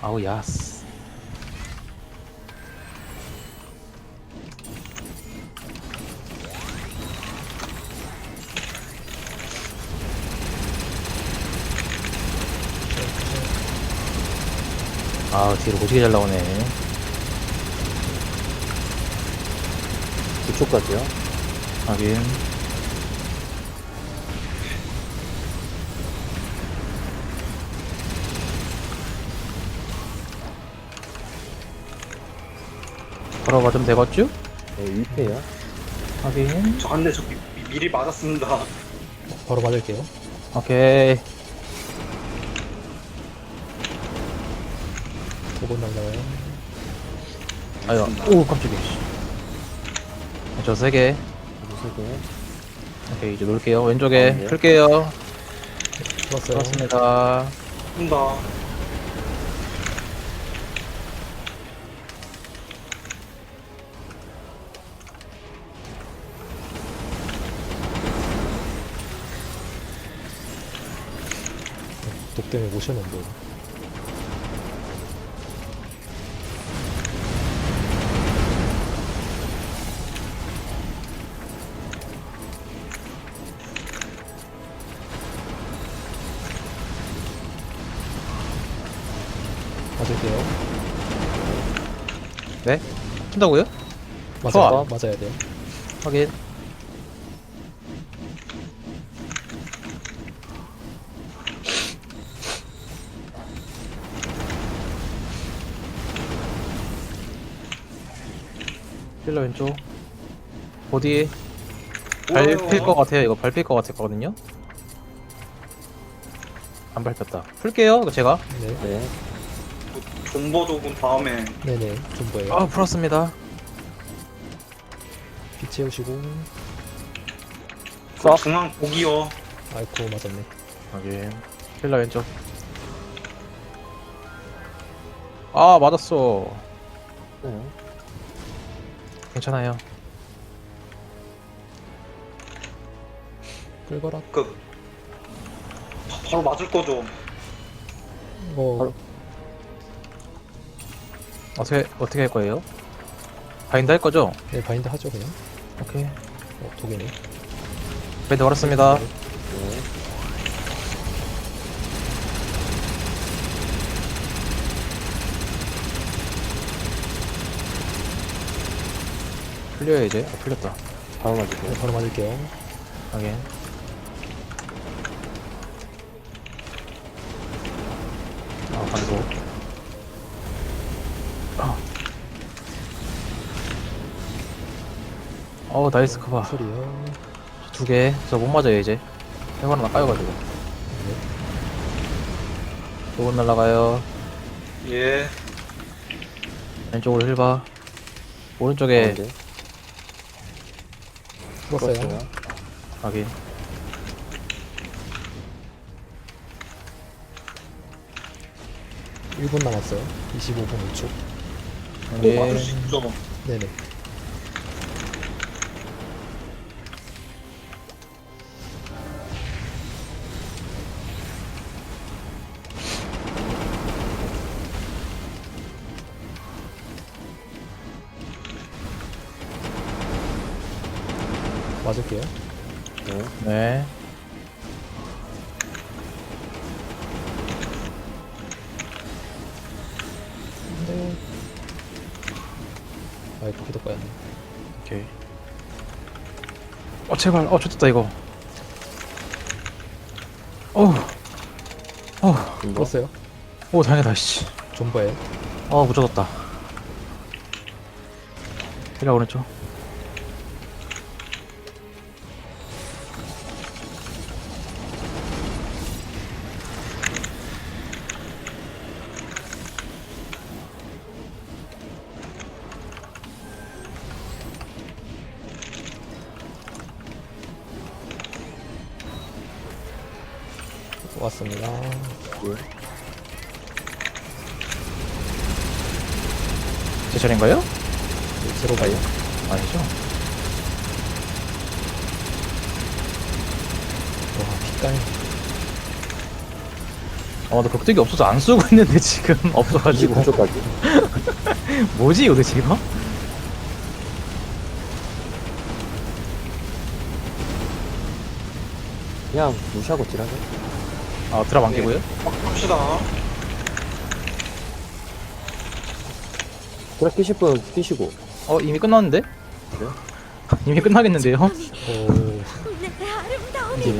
아우 야스 아 뒤로 오지게 잘 나오네. 9초까지요. 하긴 걸어가 좀 되겠죠? 네, 1패요. 하긴 저 한대 저 미, 미리 맞았습니다. 바로 맞을게요. 오케이 5번 날라와요. 아유 오 깜짝이야 씨. 저 세개 3개. 오케이 이제 놓을게요 왼쪽에 아, 네. 풀게요 풀었어요. 그렇습니다 한다. 때문에 보여. 맞을게요. 네? 푼다고요? 맞아요. 좋아. 맞아야 돼요. 확인 필러 왼쪽 보디 밟힐 것 같아요 이거 밟힐 것 같았거든요 안 밟혔다 풀게요 이거 제가 네. 네. 존버 조금 다음에 네네. 좀 보여요. 아 풀었습니다 피 채우시고. 그 중앙 고기요. 아이코, 맞았네. 확인 필러 왼쪽 아 맞았어 네. 괜찮아요 끌거라. 그 바- 바로 맞을 거죠. 이거 바로- 어떻게 어떻게 할 거예요? 바인드 할 거죠? 네, 바인드 하죠, 그냥. 오케이 어, 독이네. 바인드 걸었습니다 네. 풀려요 이제? 아, 풀렸다. 바로 맞을게요. 네, 바로 맞을게요. 확인. 아 반도. 어우 나이스 커버. 소리요. 두개. 저 못 맞아요 이제. 해번 하나 까여가지고. 두번 날라가요. 예. 왼쪽으로 힐바 오른쪽에 가운데. 풀었어요. 확인 1분 남았어요. 25분 5초. 오 맞을 수 있죠. 네네. 맞을게요. 네. 네 네. 아이고, 계속 가야 돼. 오케이 어 제발 어 좋겠다 이거 어우 어우. 풀었어요. 오 다행이다 씨 존버예요. 어 무져졌다 힐라 오른쪽 왔습니다. 제 차례인가요? 네, 제로 가요. 아니죠 와, 핏깔. 어, 나 극딜기 없어서 안 쓰고 있는데 지금 없어가지고 29초까지. 뭐지 이거 도대체 이거? 그냥 무시하고 딜하자. 아 드랍 안 끼고요? 합시다. 그래 끼실 분 끼시고. 어 이미 끝났는데? 그래요? 이미 끝나겠는데요? 오내 아름다운 이게 뭐